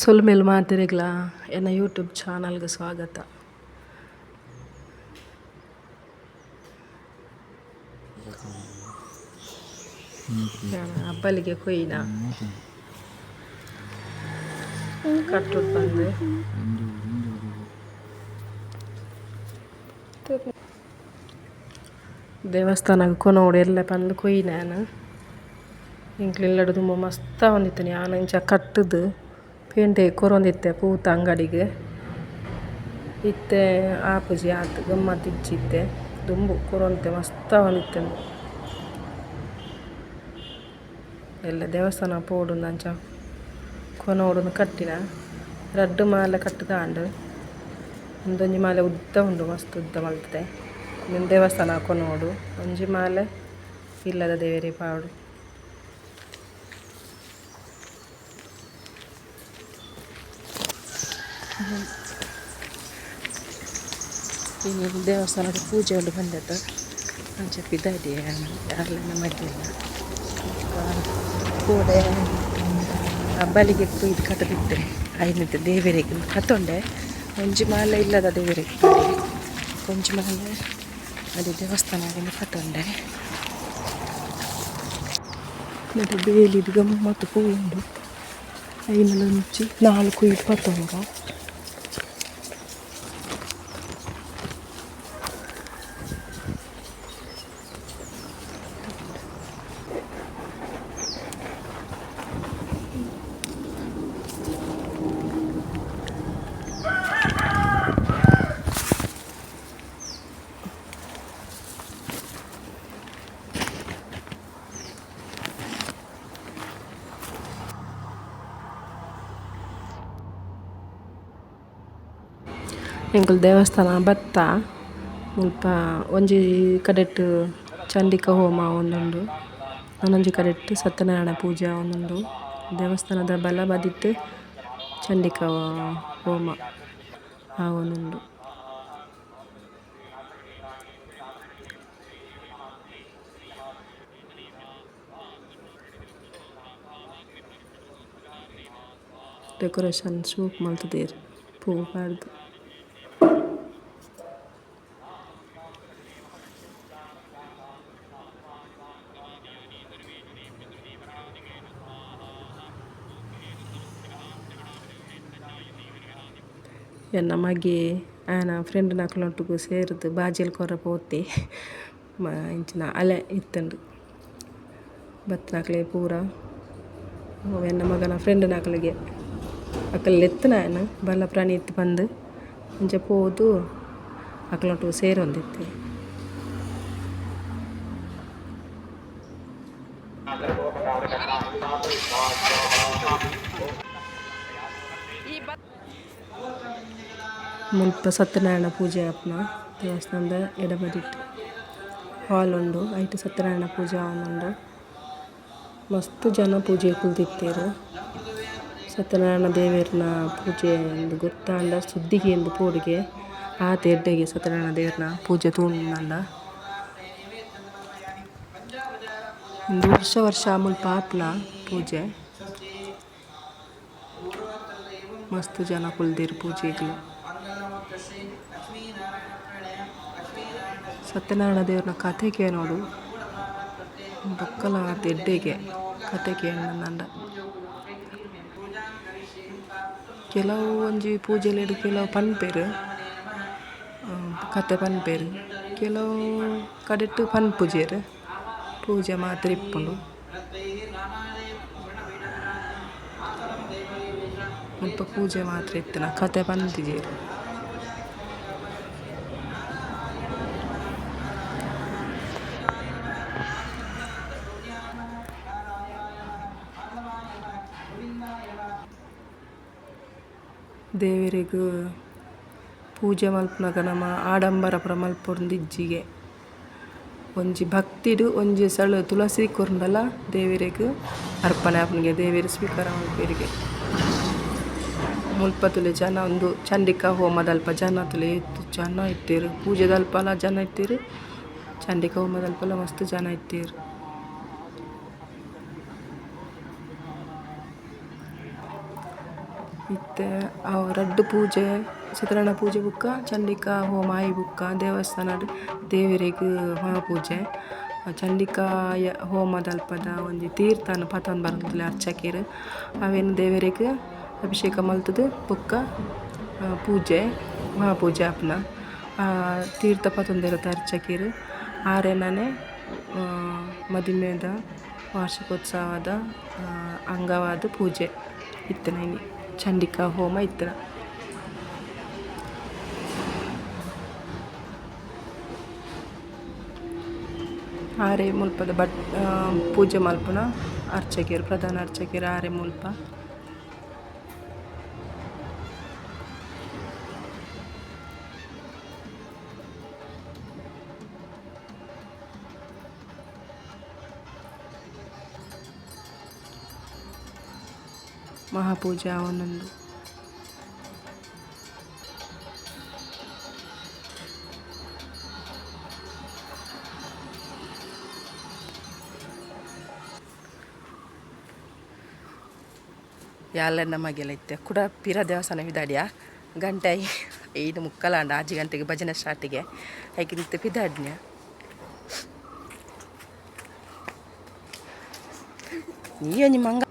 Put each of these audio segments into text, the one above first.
ಸುಲ್ಮೇಲ್ ಮಾತಿರೆಗ್ಲ? ಎನ್ನ ಯೂಟ್ಯೂಬ್ ಚಾನಲ್ಗೆ ಸ್ವಾಗತ. ಅಪ್ಪಲಿಗೆ ಕೊಯ್ನ? ಕಟ್ಟುಡ್ ಬಂದು ದೇವಸ್ಥಾನಕ್ಕೆ ಕೊನೋಡು ಎಲ್ಲ ಬಂದು ಕೊಯ್ನ ನಾನು ಇಂಕ್ಲಿಲ್ಲಡು ತುಂಬ ಮಸ್ತ ಹೊಂದಿತ್ತು ನಾನು ಇಂಚ ಕಟ್ಟುದು. ಪೇಂಟೆ ಕೊರೊಂದಿತ್ತೆ ಪೂತ ಅಂಗಡಿಗೆ. ಇತ್ತೆ, ಆಪುಜಿ ಆತ್, ಗಮ್ಮತ್ ಇಜ್ಜಿತ್ತೆ ದುಂಬು, ಕೊರೊಂತೆ, ಮಸ್ತ ಹೊಂದಿತ್ತೆ ಎಲ್ಲ ದೇವಸ್ಥಾನ ಪೋಡುಂದು ಅಂಚ ಕೊನೋಡು ಕಟ್ಟಿನ. ರಡ್ಡು ಮಾಲೆ ಕಟ್ಟುದಾಂಡು. ಒಂದೊಂಜಿ ಮಾಲೆ ಉದ್ದ ಉಂಡು, ಮಸ್ತ್ ಉದ್ದ ನಿನ್ನ ದೇವಸ್ಥಾನ ಕೊನೋಡು. ಒಂಜಿ ಮಾಲೆ ಇಲ್ಲದ ದೇವರಿ ಪಾಡು. ಈ ದೇವಸ್ಥಾನದ ಪೂಜೆ ಒಂದು ಬಂದದ್ದು. ನಾನು ಪಿದಾಡಿ ಯಾರಲ್ಲ ಮದ್ದಿಲ್ಲ ಕೂಡೆ ಹಬ್ಬಲಿಗೆ ಇದು ಕಟ್ಟದಿತ್ತೆ. ಐನಿತ್ತು ದೇವರಿಗೆ ಕತ್ತೊಂಡೆ ಒಂಜಿ ಮಾಲೆ ಇಲ್ಲದ ದೇವರಿಗೆ ಕೊಂಚ ಮಾಲೆ ಅದು ದೇವಸ್ಥಾನದಿಂದ ಕತ್ತೊಂಡೆ ಮತ್ತು ಬೇಲಿದು ಗಮ್ಮತ್ತು ಪೂಂಡು ಐನಲಂಚಿ ನಾಲ್ಕು, ಇಪ್ಪತ್ತೊಂದು. ಎಂಕುಲು ದೇವಸ್ಥಾನ ಬತ್ತ ಮುಲ್ಪ ಒಂಜಿ ಕಡೆಟ್ ಚಂಡಿಕ ಹೋಮ ಆವೊಂದುಂಡು ನನೊಂಜಿ ಕಡೆಟ್ ಸತ್ಯನಾರಾಯಣ ಪೂಜೆ ಆವೊಂದುಂಡು ದೇವಸ್ಥಾನದ ಬಲ ಬದಿಟ್ ಚಂಡಿಕ ಹೋಮ ಆವೊಂದುಂಡು ಡೆಕೋರೇಷನ್ ಶೋಕ್ ಮಲ್ತುದೆರ್ ಪೂ ಪಾಡ್ದ್ ಎನ್ನ ಮಗೆ, ಆನ ಫ್ರೆಂಡ್ ನಕುಲೊಟ್ಟುಗು ಸೇರ್ದು ಬಾಜಿಲ್ ಕೊರ ಪೋತೆ ಮ, ಇಂಚಿನ ಅಲೆ ಇತ್ತುಂಡು. ಬತ್ತ್ನಕ್ಲೆ ಪೂರ ಎನ್ನ ಮಗನ ಫ್ರೆಂಡ್ ನಕುಲೆಗೆ ಅಕಲ್ ಲೆತ್ತುನ ಆಯನ ಬಲ್ಲ ಪ್ರಾಣಿ ಇತ್ತು ಬಂದು. ಅಂಚ ಪೋದು ಅಕಲೊಟ್ಟುಗು ಸೇರೊಂದಿತ್ತೆ. ಮುಲ್ಪ ಸತ್ಯನಾರಾಯಣ ಪೂಜೆ ಆಪುನ ದೇವಸ್ಥಾನದ ಎಡಬದಿಟ್ಟು. ಹಾಲ್ ಉಂಡು ಐಟ್ ಸತ್ಯನಾರಾಯಣ ಪೂಜೆ ಆವೊಂದುಂಡು ಮಸ್ತ್ ಜನ ಪೂಜೆ ಕುಲ್ದಿತ್ತೀರು. ಸತ್ಯನಾರಾಯಣ ದೇವೆರ್ನ ಪೂಜೆ ಎಂದು ಗೊತ್ತಾಂಡ ಸುದ್ದಿಗೆ ಎಂದು ಪೋಡಿಗೆ, ಆ ತೆರ್ಡೆಗೆ ಸತ್ಯನಾರಾಯಣ ದೇವೆರ್ನ ಪೂಜೆ ತೂಂಡ ಒಂದು ವರ್ಷ ವರ್ಷ ಮುಲ್ಪ ಆಪುನ ಪೂಜೆ. ಮಸ್ತ್ ಜನ ಕುಲ್ದಿರು ಪೂಜೆಗ್ ಸತ್ಯನಾರಾಯಣ ದೇವ್ರನ್ನ ಕಥೆ ಕೇಳೋದು ಬಕ್ಕಲ ದೆಡ್ಡೆಗೆ ಕತೆ ಕೇನಂಡ ಕೆಲವು ಒಂಜಿ ಪೂಜೆಲೆಡ್ ಕೆಲವು ಪನ್ಪೇರು ಕತೆ ಪನ್ಪೇರು, ಕೆಲವು ಕಡೆಟ್ ಪನ್ಪುಜೆರ್ ಪೂಜೆ ಮಾತ್ರ ಇಪ್ಪುಂಡು ಮುಲ್ಪ ಪೂಜೆ ಮಾತ್ರ ಇತ್ತ್ಂಡ ಕಥೆ ಪನ್ಪುಜೆರ್ ದೇವೆರೆಗ್ ಪೂಜೆ ಮಲ್ಪುನಗ ನಮ ಆಡಂಬರ ಪೂರ ಒಂಜಿ ಭಕ್ತಿಡ್, ಒಂಜಿ ಸಳು ತುಳಸಿ ಕೊರ್ಂಡಲ ದೇವೆರೆಗ್ ಅರ್ಪಣೆ ಆಪುನಿಗೆ ದೇವೆರ್ ಸ್ವೀಕಾರ ಮಲ್ಪೆರಿಗೆ ಮುಲ್ಪ ತುಲೆ ಜನ ಒಂದು ಚಂಡಿಕ ಹೋಮದಲ್ಪ ಜನ ಇತ್ತು ಜನ ಇತ್ತೆರ್ ಪೂಜೆ ದಲ್ಪಲ ಜನ ಇತ್ತೆರ್ ಚಂಡಿಕಾ ಹೋಮದಲ್ಪಲ ಮಸ್ತ್ ಜನ ಇತ್ತೆರ್ ಅವು ರಡ್ಡು ಪೂಜೆ ಸತ್ಯನಾರಾಯಣ ಪೂಜೆ ಬುಕ್ಕ, ಚಂಡಿಕಾ ಹೋಮ ಆಯಿ ಬುಕ್ಕ ದೇವಸ್ಥಾನಡ್ ದೇವೆರೆಗ್ ಮಹಾಪೂಜೆ ಚಂಡಿಕಾಯ ಹೋಮದ ಅಲ್ಪದ ಒಂಜಿ ತೀರ್ಥನ ಪತೊಂದು ಬರ್ತುಲೆ ಅರ್ಚಕೆರ್. ಅವೆನ್ ದೇವೆರೆಗ್ ಅಭಿಷೇಕ ಮಲ್ತುದು ಬುಕ್ಕ ಪೂಜೆ ಮಹಾಪೂಜೆ ಅಪ್ನ. ತೀರ್ಥ ಪತೊಂದೆರ್ ಅರ್ಚಕೆರ್. ಆರೆನನೆ ಮದಿಮೆದ, ವಾರ್ಷಿಕೋತ್ಸವದ ಅಂಗವಾದ ಪೂಜೆ. ಇತ್ತನ ಇನಿ. ಚಂಡಿಕಾ ಹೋಮ ಇತ್ತನ ಆರೆ ಮುಲ್ಪದ ಬಟ್ ಪೂಜೆ ಮಲ್ಪುನ ಅರ್ಚಕಿಯರು ಪ್ರಧಾನ ಅರ್ಚಕಿಯರು ಆರೆ ಮುಲ್ಪ. ಮಹಾಪೂಜೆ ಅವನೊಂದು ಯಾಲ ನಮಗೆಲ್ಲ ಇತ್ತೆ ಕುಡ ಪಿರ ದೇವಸ್ಥಾನ ವಿದಾಡಿಯ ಗಂಟೆ ಐ- ಐದು ಮುಕ್ಕಲಾಂಡ ಆಜಿ ಗಂಟೆಗೆ ಭಜನೆ ಸ್ಟಾರ್ಟಿಗೆ ಐಕೆ ನಿತ್ಯ ಪಿದಾಡ್ನ್ಯ ನೀಯೋ ನಿಮ್ಮ ಹಂಗ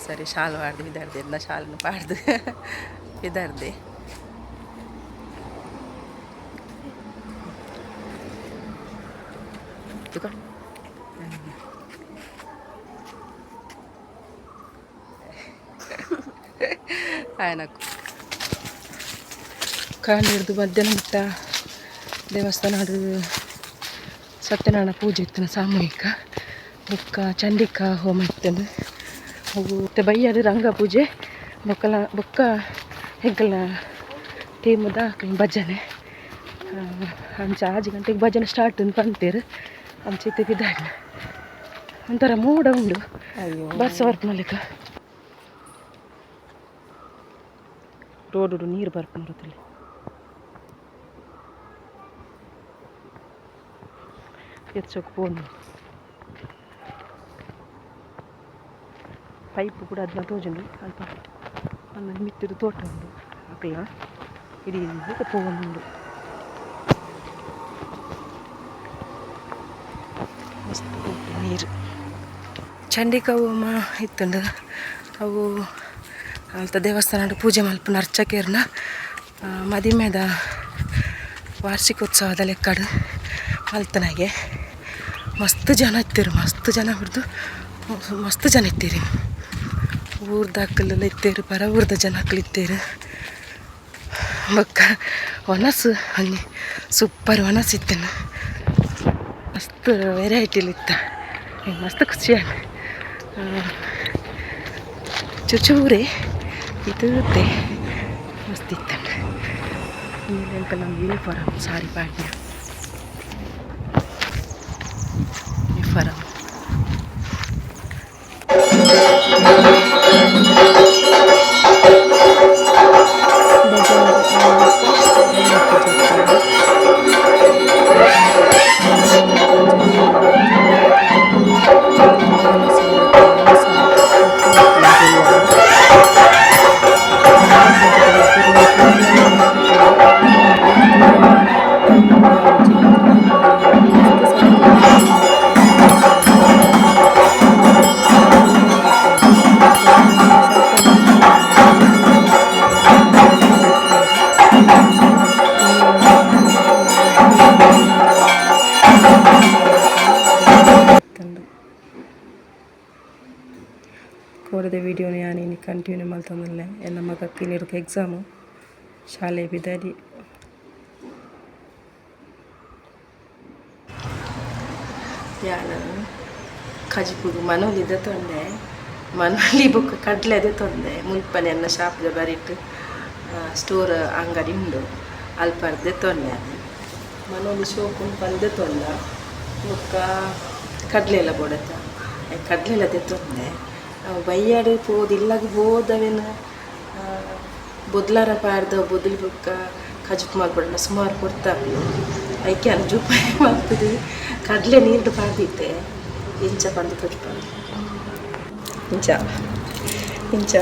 ಕೇಸರಿ ಶಾಲು ಮಾಡಿದೆ ಬಿದ್ದಾಡ್ದೆ, ಎಲ್ಲ ಶಾಲನ್ನು ಪಾಡ್ದು. ಬಿದ್ದಾಡ್ದೆ. ಆಯ್ನಕ್ಕು ಕಾಲು ಹಿಡಿದು ಮಧ್ಯಾಹ್ನ ಬಿಟ್ಟ ದೇವಸ್ಥಾನ ಸತ್ಯನಾರಾಯಣ ಪೂಜೆ ಇತ್ತು ಸಾಮೂಹಿಕ, ಬುಕ್ಕ, ಚಂಡಿಕಾ ಹೋಮ ಇತ್ತಂದು ಅವು ಬೈಯದು ರಂಗ ಪೂಜೆ. ಬೊಕ್ಕಲ ಬೊಕ್ಕ ಹೆಗ್ಗಲ ಟೀಮದ ಭಜನೆ. ಅಂಚ ಆಜಿ ಗಂಟೆಗೆ ಭಜನೆ ಸ್ಟಾರ್ಟ್ ಅಂತ ಪಂತೇರು ಅಂಚೆ ತೆಗೆದಾಗ ಒಂಥರ ಮೋಡ ಉಂಡು. ಬಸ್ ವರ್ಕ್ ಮಲಿಕ ರೋಡು ನೀರು ಬರ್ಕೊಂಡು ಎಚ್ಚೋಕೆ ಫೋನ್ ಪೈಪ್ ಕೂಡ ಅದನ್ನ ತೋಜುಂಡು ಅಲ್ಪ ಅನ್ನ ಮಿತ್ತಿದ್ದು ತೋಟ ಉಂಡು ಅಕ್ಕಲ ಇಡೀ ಉಂಡು ಮಸ್ತ್ ಉಂಟು ನೀರು. ಚಂಡಿಕಾ ಹೋಮ ಇತ್ತುಂಡು. ಅವು ಅಂತ ದೇವಸ್ಥಾನ ಪೂಜೆ ಮಲ್ಪನ ಅರ್ಚಕೇರ್ನ ಮದಿಮೆದ ವಾರ್ಷಿಕೋತ್ಸವದ ಲೆಕ್ಕಡು ಮಲ್ತನಾಗೆ. ಮಸ್ತ್ ಜನ ಇತ್ತೀರಿ. ಮಸ್ತ್ ಜನ ಹಿಡಿದು ಮಸ್ತ್ ಜನ ಇತ್ತೀರಿ. ಊರ್ದಾಕಲೆಲ್ಲ ಇತ್ತೇರು ಬರ ಊರ್ದ ಜನ ಹಾಕ್ಲಿತ್ತೇರಿ ಮಕ್ಕ ಒಣಸು ಹಂಗೆ ಸೂಪರ್ ಒನಸು ಇತ್ತೇನು ಮಸ್ತ್ ವೆರೈಟಿಲಿತ್ತ. ಮಸ್ತ್ ಖುಷಿ ಆಗ ಚೂರೇ ಇದೇ ಮಸ್ತ್ ಇತ್ತ ಆಮೇಲೆ ಅಂಕ ನಮ್ಮ ಯೂನಿಫಾರಮ್ ಸಾರಿ ಪಾಡ್ಯ ಕೋರದ ವಿಡಿಯೋನ ಯಾನೇನು ಕಂಟಿನ್ಯೂ ಮಲ್ತಂದಲ್ಲೇ ಎಲ್ಲ ಮಗಕ್ಕೆ ಇಲ್ಲಿರೋಕೆ ಎಕ್ಸಾಮು ಶಾಲೆ ಬಿದ್ದಾಡಿ ಯಾನ ಕಜಿಪುಗು ಮನೋಲಿದ್ದ ತೊಂದೆ ಮನೋಲಿ ಬುಕ್ ಕಡ್ಲೆದೆ ತೊಂದೆ ಮುಲ್ಪನೆ ಅನ್ನ ಶಾಪ್ದ ಬರಿಟ್ಟು ಸ್ಟೋರ್ ಅಂಗಡಿ ಉಂಡು ಅಲ್ಪರ್ದೆ ತೊಂದೆ ಅದು ಮನೋಲಿ ಶೋಕು ಬಂದೆ ತೊಂದ ಬುಕ್ಕ ಕಡ್ಲೆ ಎಲ್ಲ ಬೋಡತ್ತ ಕಡ್ಲೆ ಎಲ್ಲ ತೆತ್ತೊಂದೆ ಬೈಯಾಡು ಪೋದಿಲ್ಲಾಗ ಹೋದವೇನು? ಬೊದ್ಲಾರ ಪಾರ್ದ ಬೊದ್ಲು ಬುಕ್ಕ ಕಜುಪ್ ಮಾಡ್ಬಿಡೋಣ, ಸುಮಾರು ಕೊಡ್ತಾವೆ ಐಕೆ ಅನ್ ಮಾಡ್ತಿದ್ವಿ ಮಾಡ್ತದೆ. ಕಡಲೆ ನೀರು ಬಾರ್ದಿದ್ದೆ ಇಂಚ ಬಂದು ಕಜುಪ ಇಂಚ. ಇಂಚ.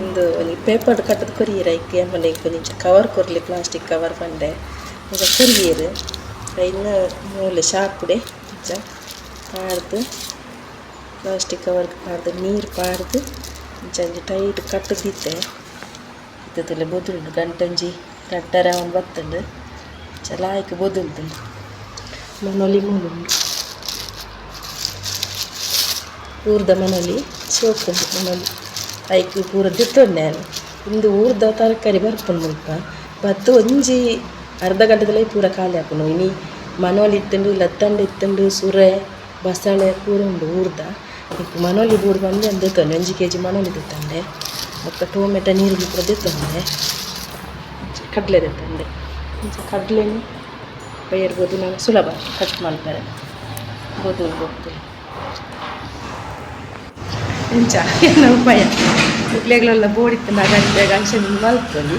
ಒಂದು ಪೇಪರ್ ಕಟ್ಟದ ಕೊರಿಯರ್ ಐಕೆ ಮನೆ ಇಂಚ. ಕವರ್ ಕೊರ್ಲಿ, ಪ್ಲಾಸ್ಟಿಕ್ ಕವರ್ ಬಂಡೆ. ಈಗ ಕೊರಿಯರ್. ಇನ್ನು ಮೂಲೆ ಶಾಪುಡೆ ಇಂಚ. ಪಾಡ್ದು. ಪ್ಲಾಸ್ಟಿಕ್ ಕವರ್ ಪಾಡ್ದು, ನೀರು ಪಾಡ್ದು ಇಂಚ ಒಂಜಿ ಟೈಟ್ ಕಟ್ಟದಿತ್ತೆ ಇತ್ತದಲ್ಲ ಬೊದುಂಡು ಗಂಟಂಜಿ, ಗಂಟರ ಒಂದು ಬತ್ತಂಡು ಚಲಾಯ್ಕೆ ಬೊದುಲ್ದು ಮನೊಲಿ ಮೂಲುಂಡು ಊರ್ದ ಮನೊಲಿ ಸೋಪುಂಡು ಮನೊಲಿ. ಐಕ್ ಪೂರ ದಿತ್ತೊಂಡೆ ಇಂದು ಊರ್ದ ತರಕಾರಿ ಬರ್ಪುಂಡು ಮುಲ್ಪ. ಬತ್ತು ಒಂಜಿ ಅರ್ಧ ಗಂಟೆದಲ್ಲೇ ಪೂರ ಖಾಲಿ ಆಪುಂಡು ಇನಿ ಮನೋಲಿ ಇತ್ತುಂಡು, ಲತ್ತಂಡ ಇತ್ತುಂಡು, ಸುರೆ, ಬಸಳೆ ಪೂರ ಉಂಡು ಊರ್ದ. ಮನೋಲಿ ಬೂಡ್ ಬಂದು ಅಂದು ತಂದೆ ಒಂಜಿ ಕೆ ಜಿ ಮನೋಲಿ ತಂದೆ. ಮತ್ತು ಟೊಮೆಟೊ ನೀರು ಪೂರ ತಂದೆ. ಕಡಲೆ ತಂದೆ. ಕಡಲೆನು ಬೈರ್ಬೋದು ನಾನು ಸುಲಭ. ಕಟ್ ಮಾಡ್ತಾರೆ. ಬೋದು ಹೋಗ್ತೇನೆ ಇಂಚ ಎಲ್ಲ ಉಪಾಯ. ಇಗ್ಲೆಗಳೆಲ್ಲ ಬೋಡಿತ್ತು ಗಂಟೆ ಗಂಟೆ ಮಲ್ತೊಲಿ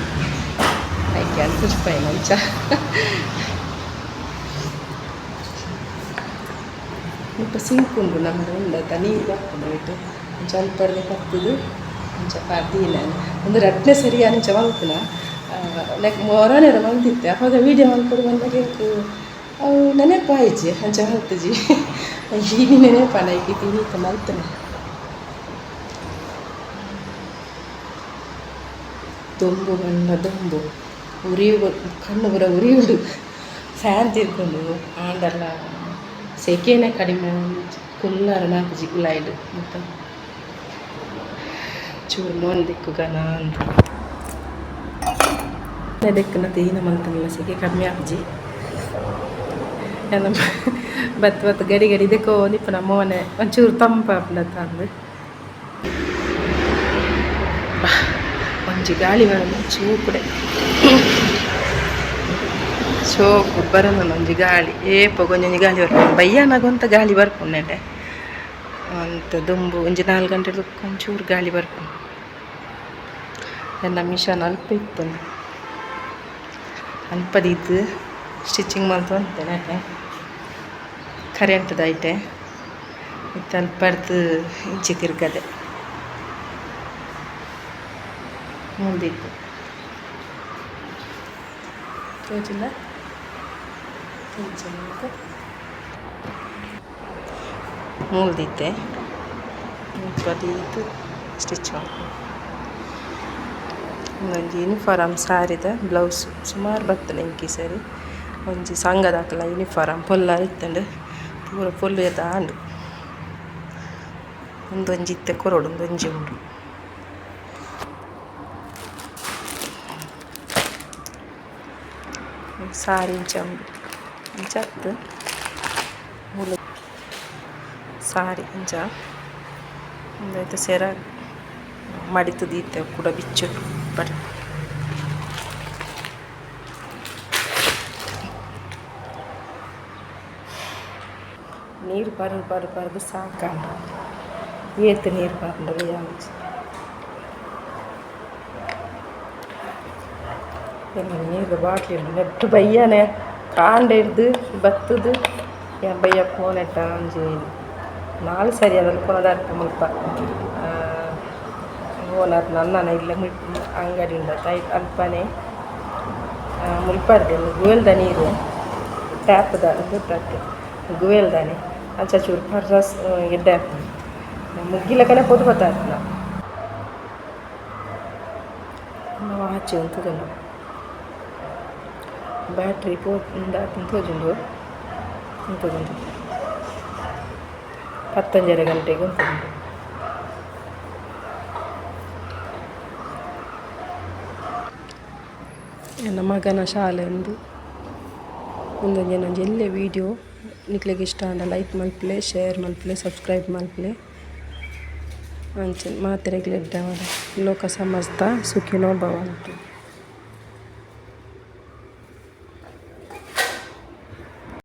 ಆಯ್ಕೆ ಅಂತ ಉಪಾಯ ಮಂಚ. ಸಿಂಕ್ ಉಂಡು ನಮ್ಮದು ಉಂಡತ, ನೀರು ಬರ್ಕೊಂಡು ಬಿಟ್ಟು ಒಂಚ ಅಲ್ಪರ್ದೆ ಕತ್ತದು ಒಂಚ ಪಾದೀನ ಒಂದು ರಟ್ನೆ ಸರಿ ಅಂಚ ಮಲ್ಪುನ ಲೈಕ್ ಮೊರನೇರ ಮಲ್ತಿತ್ತೆ ಅವಾಗ ವೀಡಿಯೋ ಮಲ್ಕೊಡು ಬಂದಾಗ ಅವು ನೆನಪಾಯಿಜಿ ಅಂಚ ಮಲ್ತಜಿ. ಈಗ ನೆನಪಾನ ಈಗ ತಿನ್ನೀಕ ಮಲ್ತನೆ. ದೊಂಬು ಬಣ್ಣ, ದೊಂಬು. ಉರಿಯು ಕಣ್ಣು ಪೂರ ಉರಿಯುಡು ಫ್ಯಾನ್ ತಿರ್ಕೊಂಡು, ಆಂಡಲ್ಲ. ಸೆಕೆನೆ ಕಡಿಮೆ ಕುಲ್ಲರ ನಾಲ್ಕು ಜಿಗುಲಾಯ್ಡು ಮತ್ತು ಚೂರು ಮೋನ್ ದಿಕ್ಕು ಗನ ಅಂತ ದಿಕ್ಕನ ತೀನ ಮಂತಲ್ಲ ಸೆಕೆ ಕಮ್ಮಿ ಆಪ್ಜಿ ಎಲ್ಲ ಬತ್ ಬತ್ ಗಡಿ ಗಡಿ ಇದಕ್ಕೋ ನಿಪ್ಪ ನಮ್ಮ ಮನೆ ಒಂಚೂರು ತಂಪ ತಂದು ಒಂಜಿ ಗಾಳಿ ಸೋಪು ಬರೋಣ ಒಂಜಿ ಗಾಳಿ. ಏಪ ಒಂಜೊಂಜಿ ಗಾಳಿ ಬರ್ಕೊಂಡು ಬಯ್ಯನಾಗೊಂತ ಗಾಳಿ ಬರ್ಕೊಂಡೆ ಅಂತ ದುಂಬು, ಒಂಜಿ ನಾಲ್ಕು ಗಂಟೆ ಒಂಚೂರು ಗಾಳಿ ಬರ್ಕೊಂಡು. ನನ್ನ ಮಿಷನ್ ಅಲ್ಪ ಇತ್ತು ಅಲ್ಪದಿದ್ದು. ಸ್ಟಿಚಿಂಗ್ ಮಾಡ್ತು ಅಂತೇನೆ ಕರೆಂಟ್ದೈತೆ ಇತ್ತು ಅಲ್ಪಡ್ದು ಇಂಚಿ ತಿರ್ಗದೆ. ಮುಂದಿತ್ತು ತೋಚಿಲ್ಲ? ಮೂಲ್ದಿತ್ತೆ ಇಪ್ಪತ್ತೈದು ಸ್ಟಿಚ್ ಮಾಡ್ಕೊಂಡು ಒಂದೊಂದು ಯೂನಿಫಾರಮ್ ಸಾರಿದ ಬ್ಲೌಸ್ ಸುಮಾರು ಬರ್ತದೆ ಇಂಕಿ ಸರಿ ಒಂಜಿ ಸಂಘದ ಹಾಕಲ ಯೂನಿಫಾರಮ್ ಪೊಲ್ಲ ಇತ್ತಂಡು ಪೂರ ಪೊಲ್ಲದ ಆಂಡು ಒಂದೊಂಜಿ ಇತ್ತೆ ಕೊರಡು ಒಂದೊಂಜಿ ಉಂಡು ಸಾರಿ ಇಂಚ ಉಂಡು ಇಂಚ ಹತ್ತು ಮೂಲ ಸಾರಿ ಇಂಚ ಒಂದೈತೆ ಸೆರ ಮಡಿತು ದೀತೆ ಕೂಡ ಬಿಚ್ಚು ಬಟ್ ನೀರು ಬರು ಬರು ಬರೆದು ಸಾಕಂಡ ಏತು ನೀರು ಬರಲಿ ಯಾವ ನೀರು ಬಾಟ್ಲಿ ನೆಟ್ಟು ಬಯ್ಯನೆ ಕಾಂಡ ಹಿಡ್ದು ಬತ್ತದು ಯಾ ಬಯ್ಯ ಫೋನ್ ಇಟ್ಟ ಒಂಜಿ ನಾಲ್ ಸರಿ ಅದ್ರಲ್ಲಿ ಕೊನದಾರ್ಥ ಮುಲ್ಪ. ಓನರ್ ನನ್ನ ಇಲ್ಲ ಅಂಗಡಿ ಅಂಗಡಿಯಿಂದ ತೈ ಅಲ್ಪನೆ. ಮುಲ್ಪರ್ದೆ ಗುವೆಲ್ದ ನೀರು. ಟ್ಯಾಪ್ದ ಗೊತ್ತಾಗ್ತದೆ ಗುವೆಲ್ದಾನೆ ಅಂಚ ಚೂರು ಪರ್ರಸ್ ಎಡ್ಡೆ ಆಗ್ತದೆ ಮುಗ್ಗಿಲ ಕನೆ ಪೊದು ಗೊತ್ತಾಗ್ತದೆ ನಾವು ಆಚೆ ಅಂತದನ್ನು ಬ್ಯಾಟ್ರಿ ಪೋ ತೋಜುಂಡು ಇಂಥದ್ದುಂಟು ಹತ್ತಂಜರೆ ಗಂಟೆಗೆ ಉಂಟುಂಟು ನನ್ನ ಮಗನ ಶಾಲೆ ಒಂದು ಒಂದೊಂದು ಏನೊಂದು ಎಲ್ಲೇ ವೀಡಿಯೋ ನಿಕ್ಲಿಗೆ ಇಷ್ಟ ಅಂಡ ಲೈಕ್ ಮಲ್ಪಲೆ ಶೇರ್ ಮಲ್ಪಲೆ ಸಬ್ಸ್ಕ್ರೈಬ್ ಮಲ್ಪಲೆ ಅಂಚೆ ಮಾತ್ರೆಗಳಿದ್ದಾವೆ ಲೋಕ ಸಮಸ್ತ ಸುಖಿನೋ ಭವಂತು